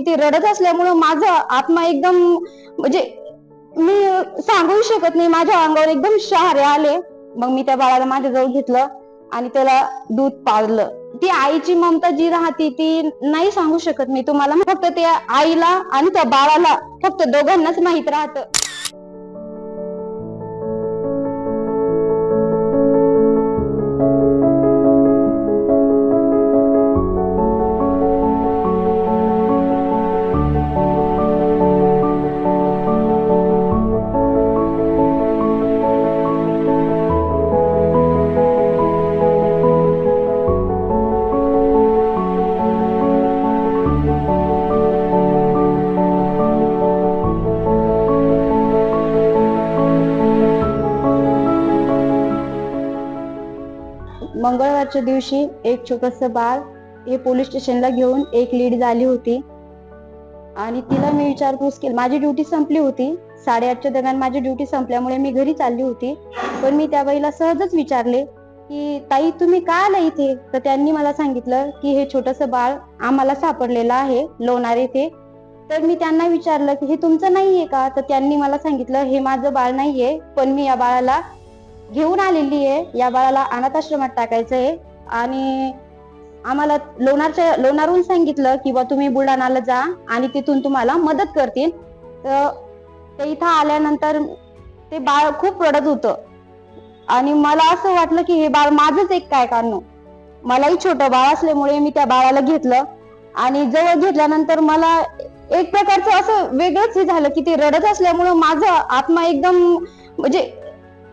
की ती रडत असल्यामुळं माझा आत्मा एकदम म्हणजे मी सांगू शकत नाही. माझ्या अंगावर एकदम शहारे आले. मग मी त्या बाळाला माझ्याजवळ घेतलं आणि त्याला दूध पाजलं. ती आईची ममता जी राहते ती नाही सांगू शकत मी तुम्हाला. फक्त त्या आईला आणि त्या बाळाला फक्त दोघांनाच माहीत राहतं. मंगळवारच्या दिवशी एक छोटस बाळ हे पोलीस स्टेशनला घेऊन एक लीड झाली होती. आणि तिला मी विचारपूस केली. माझी ड्युटी संपली होती. साडेआठच्या दरम्यान माझी ड्युटी संपल्यामुळे मी घरी चालली होती. पण मी त्या बाईला सहजच विचारले की ताई तुम्ही का आला इथे? तर त्यांनी मला सांगितलं की हे छोटस बाळ आम्हाला सापडलेलं आहे लोणार येथे तर मी त्यांना विचारलं की हे तुमचं नाहीये का? तर त्यांनी मला सांगितलं हे माझं बाळ नाहीये पण मी या बाळाला घेऊन आलेली आहे. या बाळाला अनाथ आश्रमात टाकायचं आहे. आणि आम्हाला लोणारच्या लोणारहून सांगितलं की बा तुम्ही बुलढाणाला जा आणि तिथून तुम्हाला मदत करतील. तर ते इथं आल्यानंतर ते बाळ खूप रडत होतं. आणि मला असं वाटलं की हे बाळ माझंच एक काय कारण मलाही छोटं बाळ असल्यामुळे मी त्या बाळाला घेतलं. आणि जवळ घेतल्यानंतर मला एक प्रकारचं असं वेगळंच हे झालं की ते रडत असल्यामुळं माझा आत्मा एकदम म्हणजे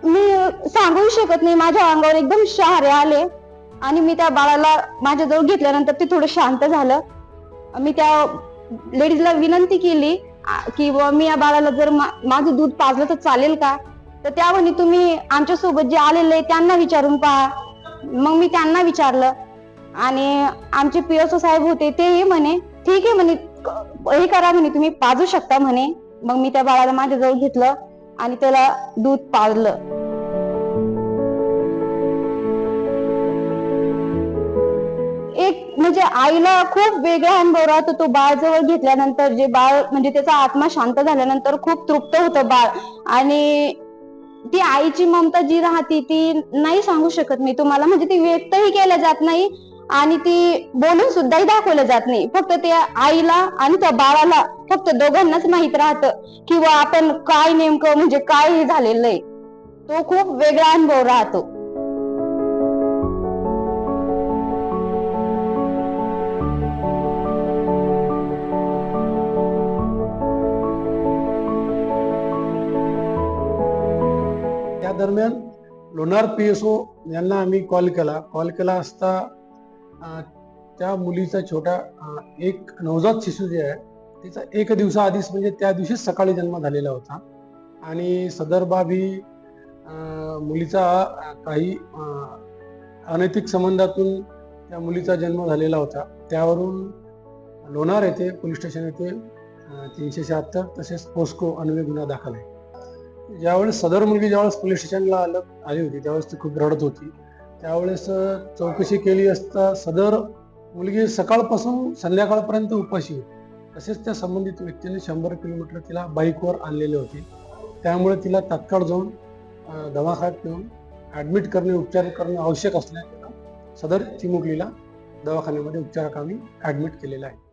मी सांगू शकत नाही. माझ्या अंगावर एकदम शहारे आले. आणि मी त्या बाळाला माझ्याजवळ घेतल्यानंतर ते थोडं शांत झालं. मी त्या लेडीजला विनंती केली की मी या बाळाला जर माझं दूध पाजलं तर चालेल का? तर त्या म्हणे तुम्ही आमच्यासोबत जे आलेले त्यांना विचारून पहा. मग मी त्यांना विचारलं. आणि आमचे पीएसओ साहेब होते तेही म्हणे ठीक आहे म्हणे हे करा म्हणे तुम्ही पाजू शकता म्हणे. मग मी त्या बाळाला माझ्याजवळ घेतलं आणि त्याला दूध पाजलं. म्हणजे आईला खूप वेगळा अनुभव राहतो तो बाळ जवळ घेतल्यानंतर जे बाळ म्हणजे त्याचा आत्मा शांत झाल्यानंतर खूप तृप्त होतं बाळ. आणि ती आईची ममता जी राहती ती नाही सांगू शकत मी तुम्हाला. म्हणजे ती व्यक्तही केल्या जात नाही आणि ती बोलून सुद्धाही दाखवलं जात नाही. फक्त त्या आईला आणि त्या बाळाला फक्त दोघांनाच माहीत राहतं किंवा आपण काय नेमकं म्हणजे काय हे झालेलं आहे? तो खूप वेगळा अनुभव राहतो. दरम्यान लोणार पी एस ओ यांना आम्ही कॉल केला. कॉल केला असता त्या मुलीचा छोटा एक नवजात शिशू जे आहे तिचा एक दिवसाआधीच म्हणजे त्या दिवशीच सकाळी जन्म झालेला होता. आणि सदर बाब ही मुलीचा काही अनैतिक संबंधातून त्या मुलीचा जन्म झालेला होता. त्यावरून लोणार येथे पोलीस स्टेशन येथे तीनशे शहात्तर तसेच पोस्को अन्वय गुन्हा दाखल आहे. ज्यावेळेस सदर मुलगी ज्यावेळेस पोलीस स्टेशनला आलं आली होती त्यावेळेस ती खूप रडत होती. त्यावेळेस चौकशी केली असता सदर मुलगी सकाळपासून संध्याकाळपर्यंत उपाशी होती. तसेच त्या संबंधित व्यक्तीने शंभर किलोमीटर तिला बाईकवर आणलेले होते. त्यामुळे तिला तात्काळ जाऊन दवाखान्यात नेऊन ऍडमिट करणे उपचार करणे आवश्यक असल्याने सदर चिमुकलीला दवाखान्यामध्ये उपचाराकामी ऍडमिट केलेलं आहे.